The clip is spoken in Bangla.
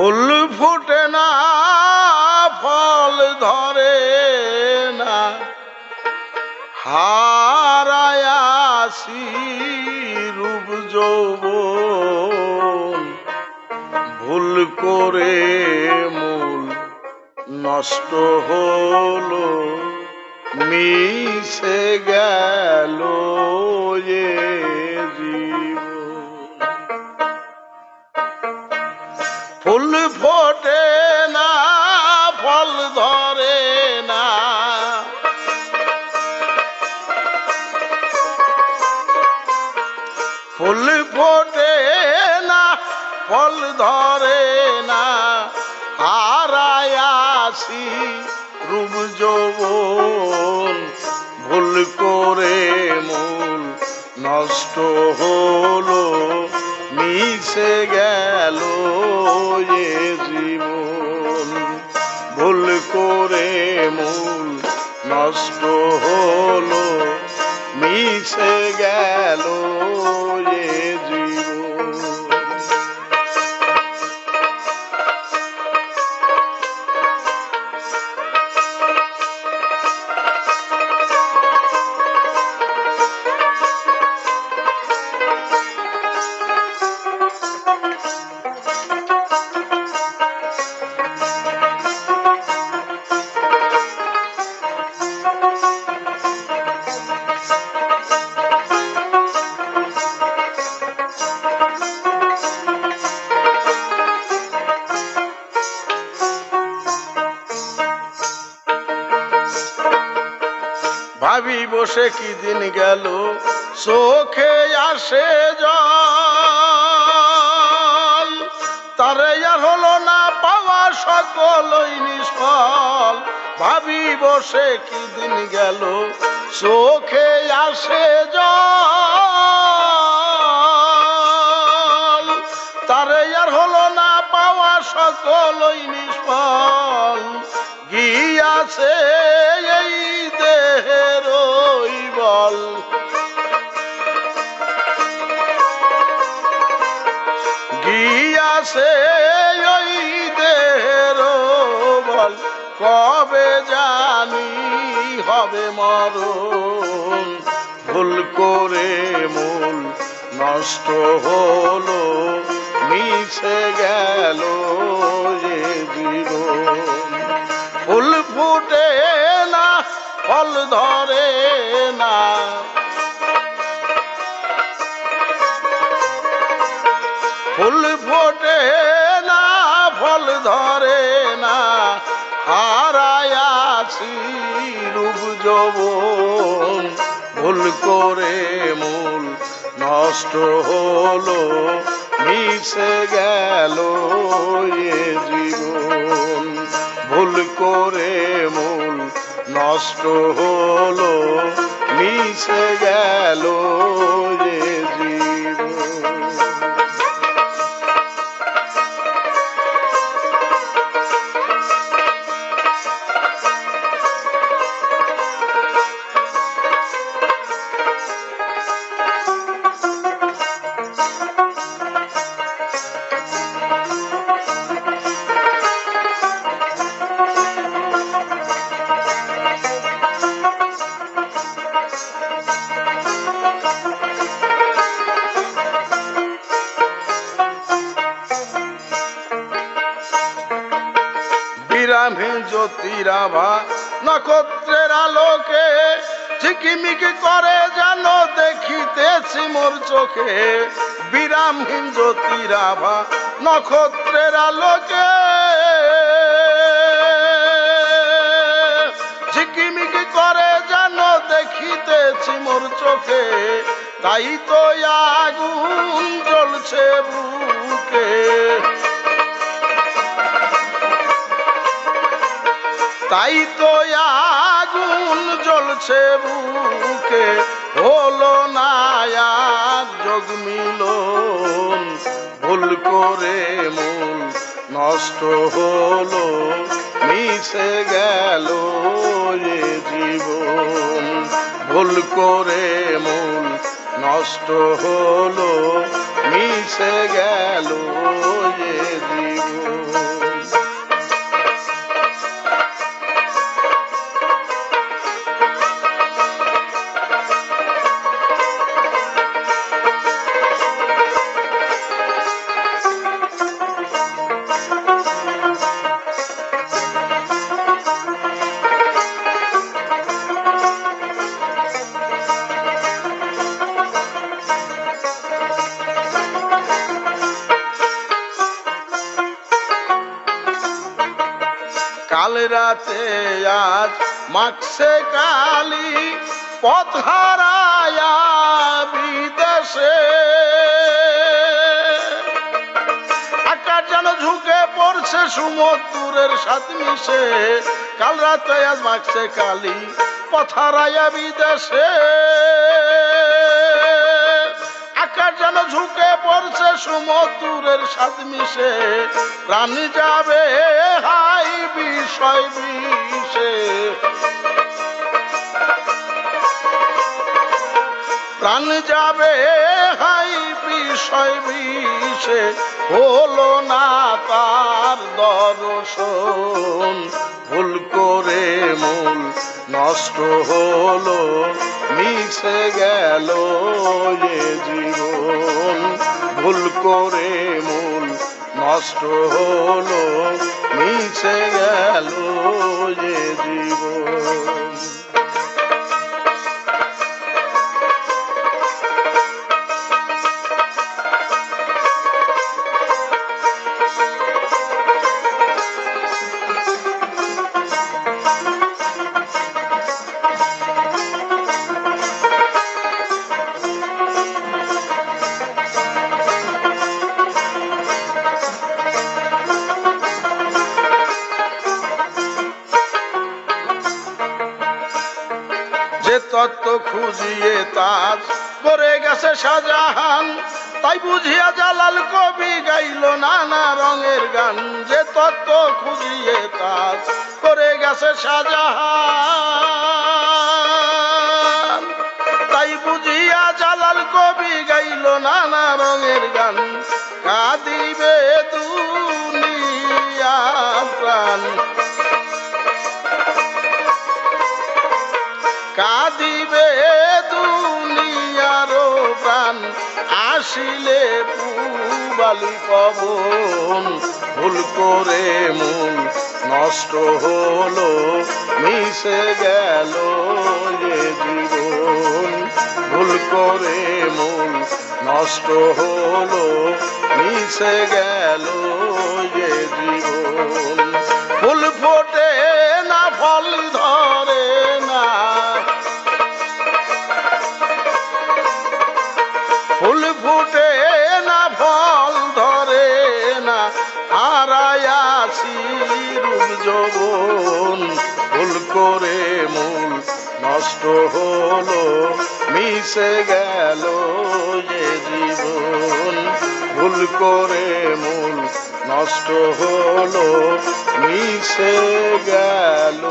ফুল ফুটে না, ফল ধরে না। হারায়াসি রূপ যৌবন, ভুল করে মূল নষ্ট হলো, মিশে গেল এ জীবন। হারায়াসি রূপ যৌবন ভুল করে মূল নষ্ট হলো, মিশে গেল এ জীবন। ভুল করে মূল নষ্ট হলো, মিশে গেল এ জীবন। ভাবি বসে কি দিন গেল? চোখে আসে জল। তারে আর হলো না পাওয়া সকলই নিষ্ফল। ভাবি বসে কি দিন গেল? চোখে আসে জল। তারে হলো না পাওয়া সকলই নিষ্ফল। গিয়াছে গিয়াছে ওই দেহের বল, কবে জানি হবে মরণ? ভুল করে মূল নষ্ট হলো মিশে গেল যে জীবন। ফুল ফুটে না, ফল ধরে হারায়াছি রূপ যৌবন ভুল করে মূল নষ্ট হলো, মিশে গেল এ জীবন। ভুল করে মূল নষ্ট হলো, মিশে গেল জ্যোতিরাভা নক্ষত্রের আলোকে ঝিকিমিকি করে যেন দেখিতেছি মোর চোখে। বিরামহীন জ্যোতিরাভা নক্ষত্রের আলোকে। ঝিকিমিকি করে যেন দেখিতেছি মোর চোখে। তাই তো আগুন জ্বলছে বুকে। তাই তো আগুন জ্বলছে বুকে। হলো না যোগ মিলন। ভুল করে মূল নষ্ট হলো, মিশে গেল এ জীবন। ভুল করে মূল নষ্ট হলো, মিশে গেল এ জীবন। রাতে আজ মাকসে কালি পথ বিদেশে। আকাশ যেন ঝুঁকে পড়ছে সমুদ্রের সাথ মিশে। কাল রাতে আজ মাকসে কালি পথ বিদেশে। আকাশ যেন ঝুঁকে পড়ছে সমুদ্রের সাথ মিশে। প্রাণ যাবে, হাই বিষয় বিষে প্রাণ যাবে, হাই বিষয় বিষে হলো না তার দর্শন। ভুল করে মূল নষ্ট হলো, মিশে গেল এ জীবন। ভুল করে মন নষ্ট হলো মিশে গেল যে জীবন। তত্ত্ব খুঁজিয়ে তার। করে গেছে সাজাহান তাই বুঝিয়া জালাল কবি গাইল নানা রঙের গান। যে তত্ত্ব খুঁজিয়ে তার করে গেছে শাহজাহান। কাঁদিবে দুনিয়ার প্রাণ। আসিলে পুবালি পবন, ভুল করে মন নষ্ট হলো, মিশে গেল এ জীবন। ভুল করে মন নষ্ট হলো, মিশে গেল যে জীবন। ফুল যৌবন ভুল করে মূল নষ্ট হলো, মিশে গেল যে জীবন। ভুল করে মূল নষ্ট হলো, মিশে গেল